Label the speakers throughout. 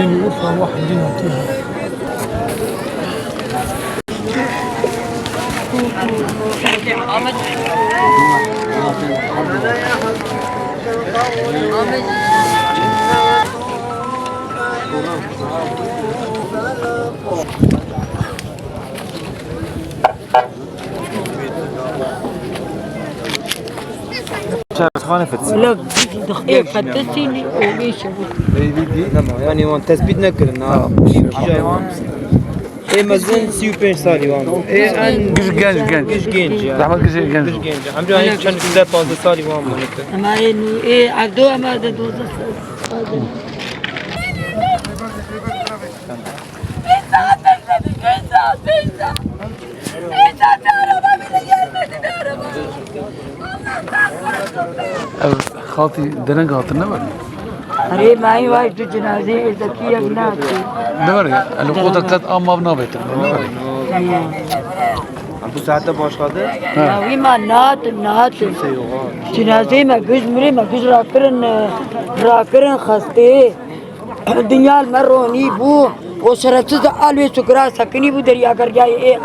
Speaker 1: دين الأخرى واحد دين الطهر Thank you.
Speaker 2: خانه فتسي
Speaker 3: لا دقيق فتسيني وليش
Speaker 2: تمام يعني وان تثبيت نكرن ها ايه مازن 35 سالي وان ايه ان
Speaker 4: Güç genç genç.
Speaker 2: güç genç ya
Speaker 4: Rahmet güç genç.
Speaker 2: güç genç amca hani çan güzel fazla sali وان منك
Speaker 3: أما إنه إيه عدو أما ده دوزة
Speaker 4: Evet. Haltı denen altı ne var?
Speaker 3: अरे माई वाई तो जनाजे इज्जती अगना थी
Speaker 4: Ne var ya? Yani o da kat amma ne var? Ne var?
Speaker 2: bu saatte başladı
Speaker 3: नावी मा नात नात जनाजे में गुज मरे में गुज राकरन राकरन खस्ते दुनिया में रोनी बू o şerefsiz de alve sukra sakini bu derya kar jaye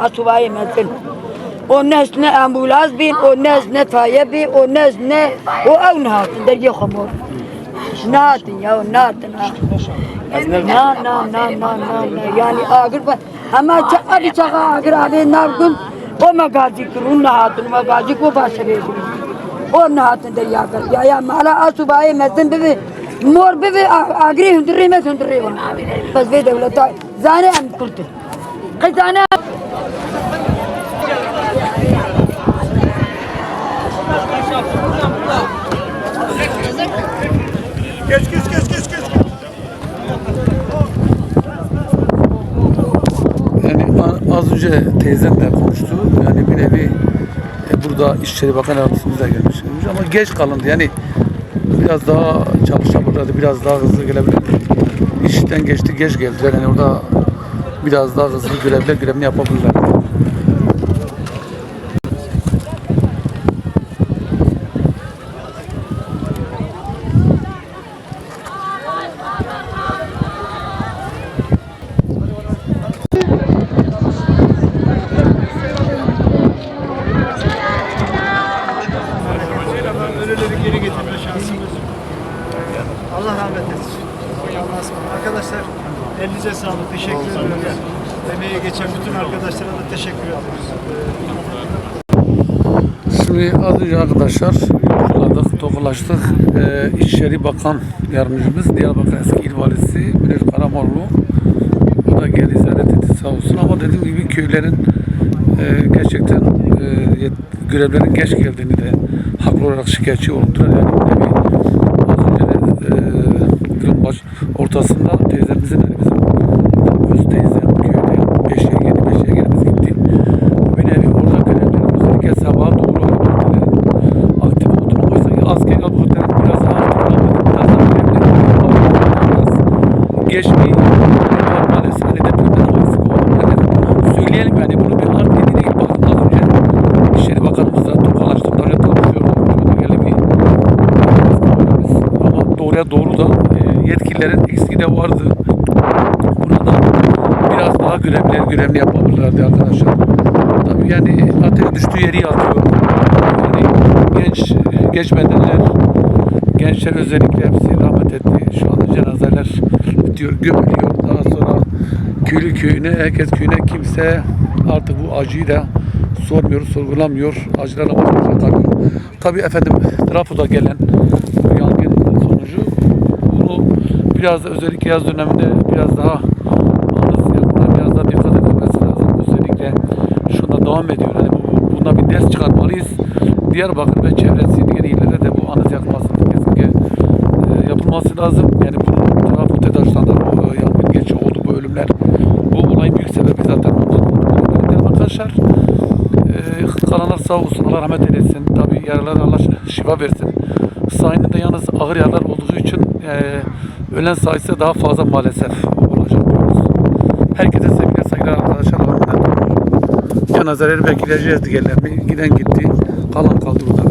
Speaker 3: e asubaye mesin o nesne ambulans bin o nesne faye bin o nesne o av nahat derya khamur nahat ya nahat na na na na na na yani agar pa ama çaka bir çaka agar abi ne yapın o magazi kurun nahatın magazi ko başarı o nahatın derya kar jaye mala asubaye mesin bebe مور ببي اجري هندري ما هندري بس في دولة Geç geç.
Speaker 4: Yani az önce teyzemle konuştu. Yani bir nevi e, burada İşçileri Bakan Yardımcımız da gelmiş. Ama geç kalındı. Yani biraz daha çalışabilirlerdi. Biraz daha hızlı gelebilirdi. İşten geçti geç geldiler. Yani orada biraz daha hızlı görevler görevini yapabilirler.
Speaker 1: Arkadaşlar elinize sağlık. Teşekkür ediyoruz. Emeğe geçen bütün arkadaşlara da teşekkür ediyoruz.
Speaker 4: Şimdi az önce arkadaşlar yolculadık, tokalaştık. Ee, İçişleri Bakan Yardımcımız Diyarbakır Eski İl Valisi Münir Karamoğlu da geldi ziyaret etti sağ olsun ama dediğim gibi köylerin e, gerçekten e, görevlerin geç geldiğini de haklı olarak şikayetçi oldular. Yani bir nevi az önce de e, baş, ortasında teyzemizin hani bizim öz teyzem köyde beşiğe geldi, beşiğe gelimiz gitti. Bir nevi orada görevlerin özellikle sabaha doğru hareketlerin aktif olduğunu oysa askeri hareketlerin biraz daha aktif olmadı, biraz daha görevlerin biraz geç bir maalesef hani depremden o eksik oldu. Söyleyelim yani bunu bir art yedi değil. Bakın az önce İçişleri Bakanımızla tokalaştık. Tanışıyorduk. Çok değerli bir doğruya doğru da e, yetkililerin eksiği de vardı. Burada biraz daha görevler görevini yapabilirlerdi arkadaşlar. Tabii yani ateş düştüğü yeri yakıyor. Yani genç e, geçmedenler, gençler özellikle hepsi rahmet etti. Şu anda cenazeler bitiyor, gömülüyor. Daha sonra köylü köyüne, herkes köyüne kimse artık bu acıyı da sormuyor, sorgulamıyor. Acılarla baş başa kalıyor. Tabii efendim Trafo'da gelen bu yangın sonucu bunu biraz da özellikle yaz döneminde biraz daha anız yapmaya biraz daha dikkat edilmesi lazım. Özellikle şuna devam ediyor. Yani bu, bundan bir ders çıkartmalıyız. Diyarbakır ve çevresi diğer illerde de bu anıt yakmasının kesinlikle e, yapılması lazım. Yani bunun tarafı tedaşlarında o e, yangın geçi oldu bu ölümler. Bu olayın büyük sebebi zaten olduğunu arkadaşlar. E, kalanlar sağ olsun. Allah rahmet eylesin. Tabi yaralara Allah şifa versin. Da yalnız ağır yaralar olduğu için e, ölen sayısı daha fazla maalesef olacak diyoruz. Herkese sevgiler saygılar arkadaşlar. Allah'a emanet olun. Cenazeleri bekleyeceğiz diğerlerini. Giden gitti. Kalan kaldı burada.